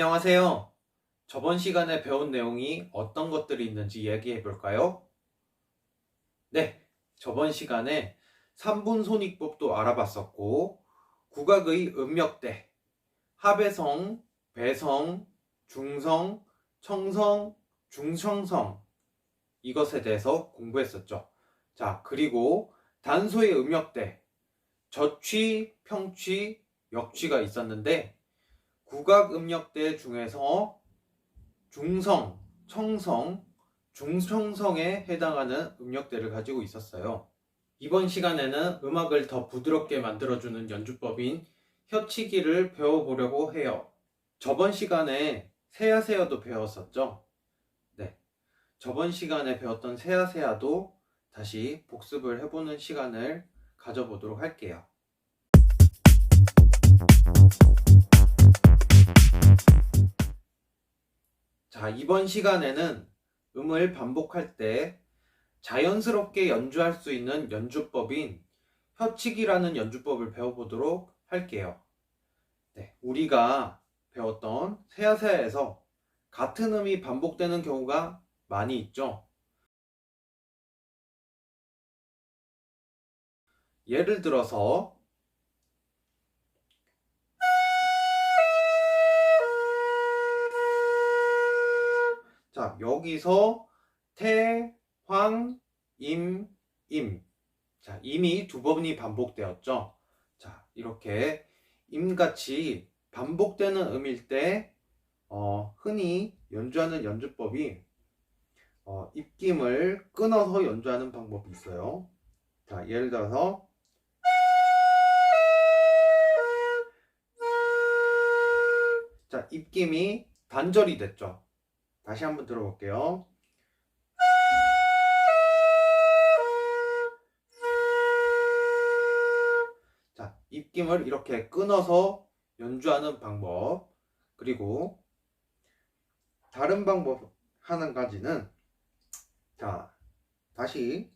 안녕하세요. 저번 시간에 배운 내용이 어떤 것들이 있는지 얘기해 볼까요? 네, 저번 시간에 3분 손익법도 알아봤었고, 국악의 음역대, 합의성, 배성, 중성, 청성, 중청성, 이것에 대해서 공부했었죠. 자, 그리고 단소의 음역대, 저취, 평취, 역취가 있었는데, 국악 음역대 중에서 중성, 청성, 중청성에 해당하는 음역대를 가지고 있었어요. 이번 시간에는 음악을 더 부드럽게 만들어주는 연주법인 혀치기를 배워보려고 해요. 저번 시간에 세야세야도 배웠었죠? 네. 저번 시간에 배웠던 세야세야도 다시 복습을 해보는 시간을 가져보도록 할게요. 이번 시간에는 음을 반복할 때 자연스럽게 연주할 수 있는 연주법인 혀치기라는 연주법을 배워보도록 할게요. 네, 우리가 배웠던 세야세야에서 같은 음이 반복되는 경우가 많이 있죠. 예를 들어서 자, 여기서 태, 황, 임, 임. 자, 임이 두 번이 반복되었죠. 자, 이렇게 임같이 반복되는 음일 때, 어, 흔히 연주하는 연주법이, 어, 입김을 끊어서 연주하는 방법이 있어요. 자, 예를 들어서, 자, 입김이 단절이 됐죠. 다시 한번 들어볼게요. 자, 입김을 이렇게 끊어서 연주하는 방법. 그리고 다른 방법 한 가지는 자, 다시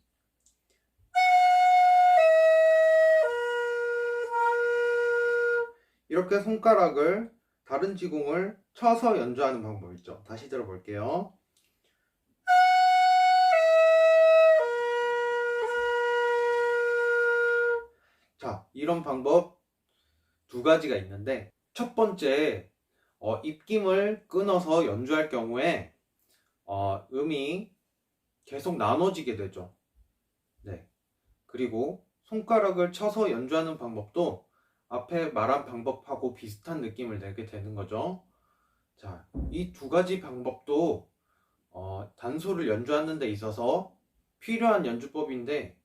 이렇게 손가락을 다른 지공을 쳐서 연주하는 방법 있죠. 다시 들어볼게요. 자, 이런 방법 두 가지가 있는데 첫 번째 어, 입김을 끊어서 연주할 경우에 어, 음이 계속 나눠지게 되죠. 네. 그리고 손가락을 쳐서 연주하는 방법도 앞에 말한 방법하고 비슷한 느낌을 내게 되는 거죠. 자, 이 두 가지 방법도 어, 단소를 연주하는 데 있어서 필요한 연주법인데,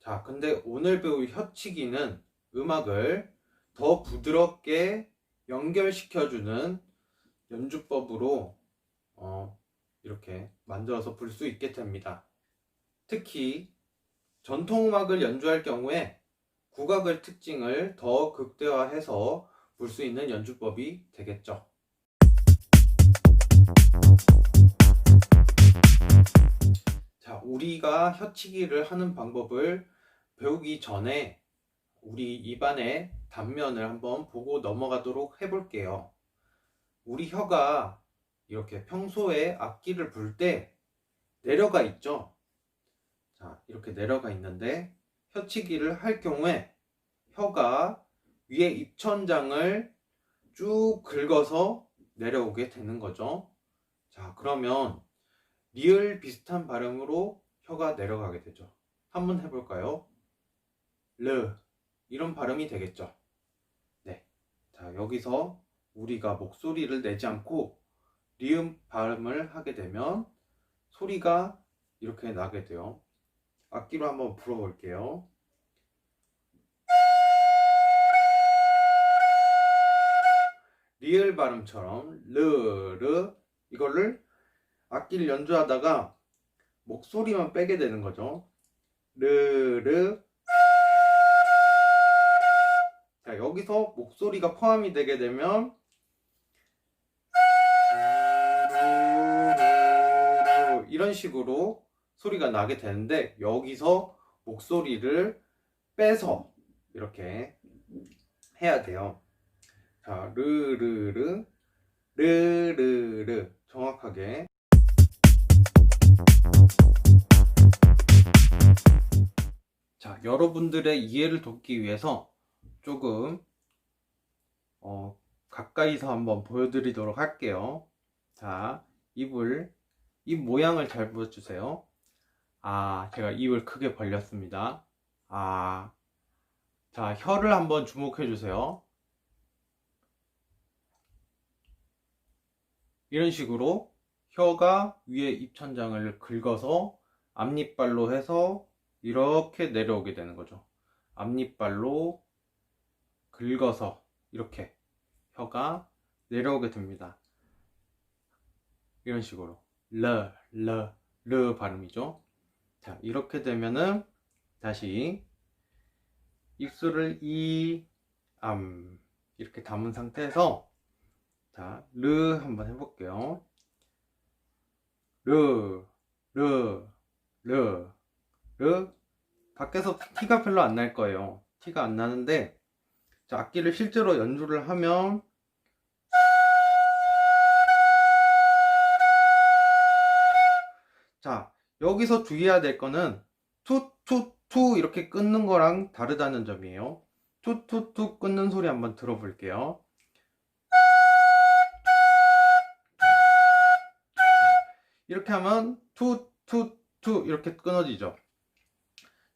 자, 근데 오늘 배울 혀치기는 음악을 더 부드럽게 연결시켜주는 연주법으로 어, 이렇게 만들어서 불 수 있게 됩니다. 특히 전통음악을 연주할 경우에 국악의 특징을 더 극대화해서 볼 수 있는 연주법이 되겠죠. 자, 우리가 혀치기를 하는 방법을 배우기 전에 우리 입안의 단면을 한번 보고 넘어가도록 해볼게요. 우리 혀가 이렇게 평소에 악기를 불 때 내려가 있죠? 자, 이렇게 내려가 있는데 혀치기를 할 경우에 혀가 위에 입천장을 쭉 긁어서 내려오게 되는 거죠. 자, 그러면 리을 비슷한 발음으로 혀가 내려가게 되죠. 한번 해볼까요? 르 이런 발음이 되겠죠. 네. 자, 여기서 우리가 목소리를 내지 않고 리음 발음을 하게 되면 소리가 이렇게 나게 돼요. 악기로 한번 불어볼게요. 리을 발음처럼 르르 이거를 악기를 연주하다가 목소리만 빼게 되는 거죠. 르르 자 여기서 목소리가 포함이 되게 되면 이런 식으로 소리가 나게 되는데 여기서 목소리를 빼서 이렇게 해야 돼요. 자, 르르르 르르르. 정확하게. 자 여러분들의 이해를 돕기 위해서 조금 어, 가까이서 한번 보여드리도록 할게요. 자 입을 입 모양을 잘 보여주세요 아 제가 입을 크게 벌렸습니다 아 자, 혀를 한번 주목해 주세요. 이런 식으로 혀가 위에 입천장을 긁어서 앞니빨로 해서 이렇게 내려오게 되는 거죠. 앞니빨로 긁어서 이렇게 혀가 내려오게 됩니다. 이런 식으로 르, 르, 르 발음이죠. 자, 이렇게 되면은 다시 입술을 이, 암 이렇게 담은 상태에서 자, 르 한번 해볼게요. 르, 르, 르, 르. 밖에서 티가 별로 안 날 거예요. 티가 안 나는데, 자, 악기를 실제로 연주를 하면, 자, 여기서 주의해야 될 거는, 투, 투, 투 이렇게 끊는 거랑 다르다는 점이에요. 투, 투, 투 끊는 소리 한번 들어볼게요. 이렇게 하면 투, 투, 투 이렇게 끊어지죠.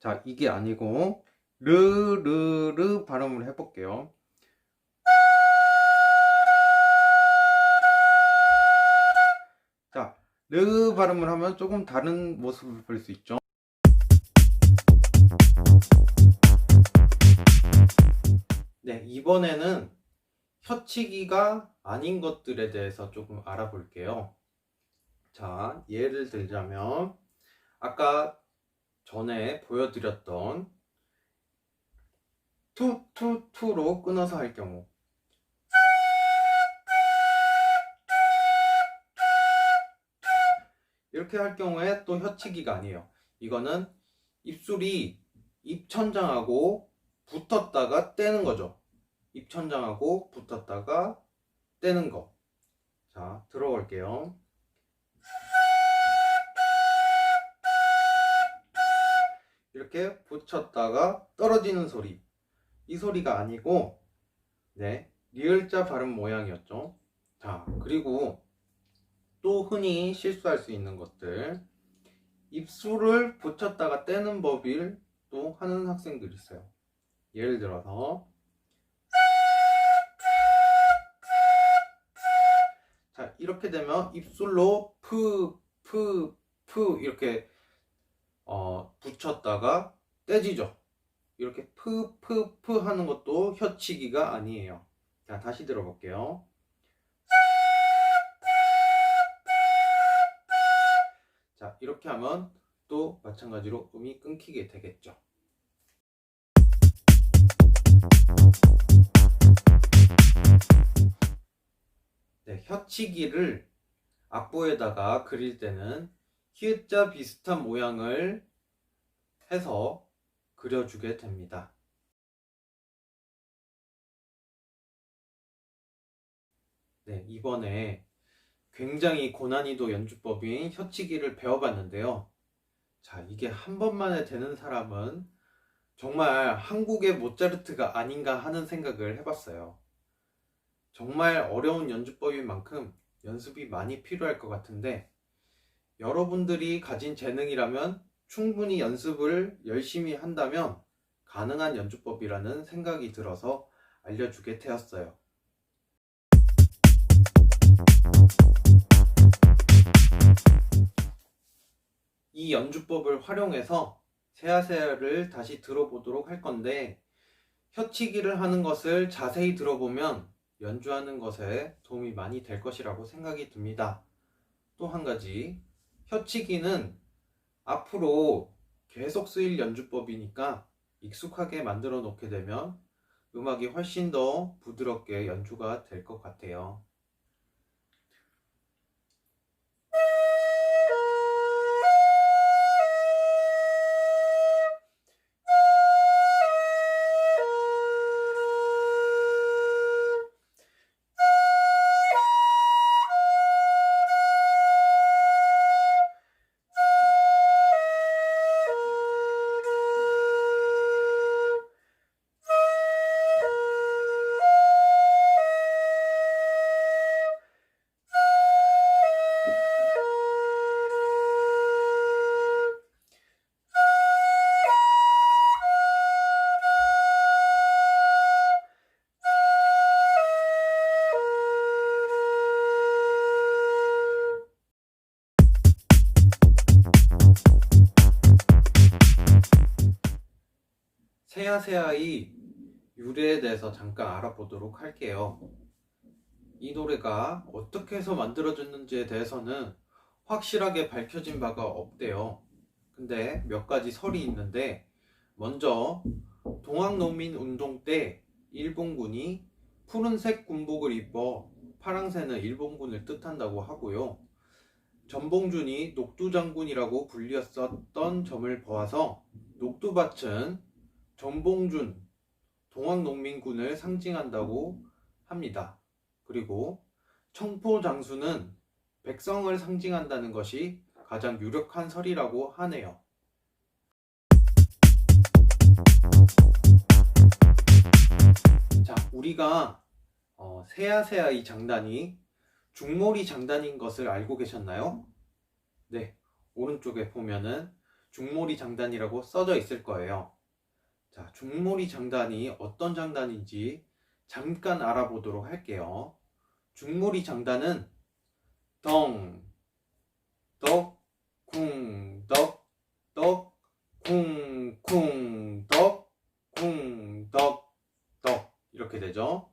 자, 이게 아니고 르, 르, 르 발음을 해볼게요. 르 발음을 하면 조금 다른 모습을 볼 수 있죠. 네, 이번에는 혀치기가 아닌 것들에 대해서 조금 알아볼게요. 자, 예를 들자면, 아까 전에 보여드렸던 투, 투, 투로 끊어서 할 경우. 이렇게 할 경우에 또 혀치기가 아니에요. 이거는 입술이 입천장하고 붙었다가 떼는 거죠. 입천장하고 붙었다가 떼는 거. 자, 들어볼게요. 이렇게 붙였다가 떨어지는 소리. 이 소리가 아니고, 네, 리을자 발음 모양이었죠. 자, 그리고 또 흔히 실수할 수 있는 것들. 입술을 붙였다가 떼는 법을 또 하는 학생들이 있어요. 예를 들어서, 자, 이렇게 되면 입술로 푸, 푸, 푸 이렇게 어, 붙였다가 떼지죠. 이렇게 푸, 푸, 푸 하는 것도 혀치기가 아니에요. 자, 다시 들어볼게요. 자, 이렇게 하면 또 마찬가지로 음이 끊기게 되겠죠. 네, 혀치기를 악보에다가 그릴 때는 히읗자 비슷한 모양을 해서 그려주게 됩니다. 네, 이번에 굉장히 고난이도 연주법인 혀치기를 배워봤는데요. 자, 이게 한 번만에 되는 사람은 정말 한국의 모차르트가 아닌가 하는 생각을 해봤어요. 정말 어려운 연주법인 만큼 연습이 많이 필요할 것 같은데 여러분들이 가진 재능이라면 충분히 연습을 열심히 한다면 가능한 연주법이라는 생각이 들어서 알려주게 되었어요. 이 연주법을 활용해서 세아세아를 다시 들어보도록 할 건데 혀치기를 하는 것을 자세히 들어보면 연주하는 것에 도움이 많이 될 것이라고 생각이 듭니다. 또 한 가지, 혀치기는 앞으로 계속 쓰일 연주법이니까 익숙하게 만들어 놓게 되면 음악이 훨씬 더 부드럽게 연주가 될 것 같아요. 세야세야의 유래에 대해서 잠깐 알아보도록 할게요. 이 노래가 어떻게 해서 만들어졌는지에 대해서는 확실하게 밝혀진 바가 없대요. 근데 몇 가지 설이 있는데 먼저 동학농민 운동 때 일본군이 푸른색 군복을 입어 파랑새는 일본군을 뜻한다고 하고요. 전봉준이 녹두 장군이라고 불렸었던 점을 보아서 녹두밭은 전봉준 동학농민군을 상징한다고 합니다. 그리고 청포장수는 백성을 상징한다는 것이 가장 유력한 설이라고 하네요. 자, 우리가 어, 세야세야 이 장단이 중몰이 장단인 것을 알고 계셨나요? 네, 오른쪽에 보면은 중몰이 장단이라고 써져 있을 거예요. 자, 중몰이 장단이 어떤 장단인지 잠깐 알아보도록 할게요. 중몰이 장단은 덩, 덕, 쿵, 덕, 덕, 쿵, 쿵, 덕, 쿵, 덕, 덕 이렇게 되죠.